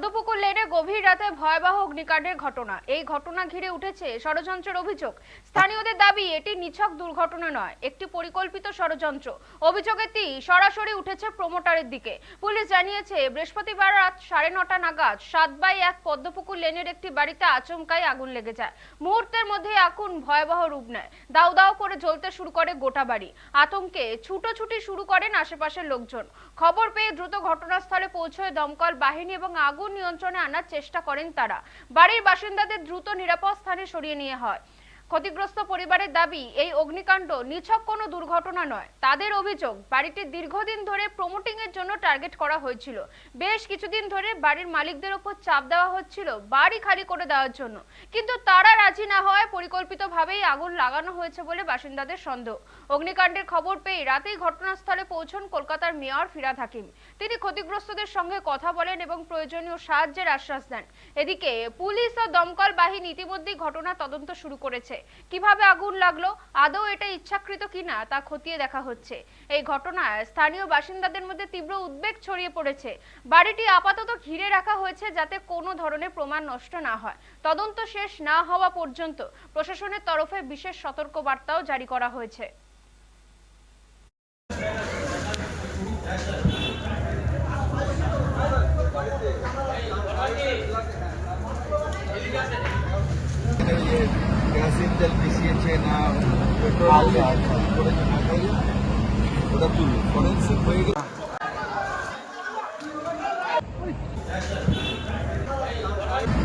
পদ্মপুকুর লেনে গভীর রাতে ভয়াবহ অগ্নিকাণ্ডের ঘটনা। এই ঘটনা ঘিরে উঠেছে ষড়যন্ত্রের অভিযোগ। স্থানীয়দের দাবি, এটি নিছক দুর্ঘটনা নয়, একটি পরিকল্পিত ষড়যন্ত্র। অভিযোগের তীর সরাসরি উঠেছে প্রমোটারের দিকে। পুলিশ জানিয়েছে, বৃহস্পতিবার রাত সাড়ে নটা নাগাদ সাত বাই এক পদ্মপুকুর লেনের একটি বাড়িতে আচমকাই আগুন লেগে যায়। মুহূর্তের মধ্যে আগুন ভয়াবহ রূপ নেয়। দাউ দাউ করে জ্বলতে শুরু করে গোটা বাড়ি। আতঙ্কে ছুটোছুটি শুরু করেন আশেপাশের লোকজন। খবর পেয়ে দ্রুত ঘটনাস্থলে পৌঁছয় দমকল বাহিনী এবং আগুন নিয়ন্ত্রণে আনার চেষ্টা করেন তারা। বাড়ির বাসিন্দাদের দ্রুত নিরাপদ স্থানে সরিয়ে নিয়ে হয়। ক্ষতিগ্রস্ত পরিবারের দাবি, এই অগ্নিকাণ্ড নিছক কোনো দুর্ঘটনা নয়। তাদের অভিযোগ, বাড়িটি দীর্ঘদিন ধরে প্রমোটিং এর জন্য টার্গেট করা হয়েছিল। বেশ কিছুদিন ধরে বাড়ির মালিকদের ওপর চাপ দেওয়া হচ্ছিল, বাড়ি খালি করে দেওয়ার জন্য। কিন্তু তারা রাজি না হওয়ায় পরিকল্পিতভাবেই আগুন লাগানো হয়েছে বলে বাসিন্দাদের সন্দেহ। অগ্নিকাণ্ডের খবর পেয়ে রাতেই ঘটনাস্থলে পৌঁছন কলকাতার মেয়র ফিরাদ হাকিম। তিনি ক্ষতিগ্রস্তদের সঙ্গে কথা বলেন এবং প্রয়োজনীয় সাহায্যের আশ্বাস দেন। এদিকে পুলিশ ও দমকল বাহিনী ইতিমধ্যেই ঘটনা তদন্ত শুরু করেছে। কীভাবে আগুন লাগল? আদৌ এটা ইচ্ছাকৃত কিনা তা খতিয়ে দেখা হচ্ছে। এই ঘটনায় স্থানীয় বাসিন্দাদের মধ্যে তীব্র উদ্বেগ ছড়িয়ে পড়েছে। বাড়িটি আপাতত ঘিরে রাখা হয়েছে যাতে কোনো ধরনের প্রমাণ নষ্ট না হয়। তদন্ত শেষ না হওয়া পর্যন্ত প্রশাসনের তরফে বিশেষ সতর্কবার্তাও জারি করা হয়েছে। গ্যাসের তেল মিশিয়েছে না পেট্রোল করেছে না করেছে ওটা তুলুন ফরেন্সিক হয়ে গেলে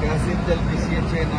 গ্যাসের তেল মিশিয়েছে না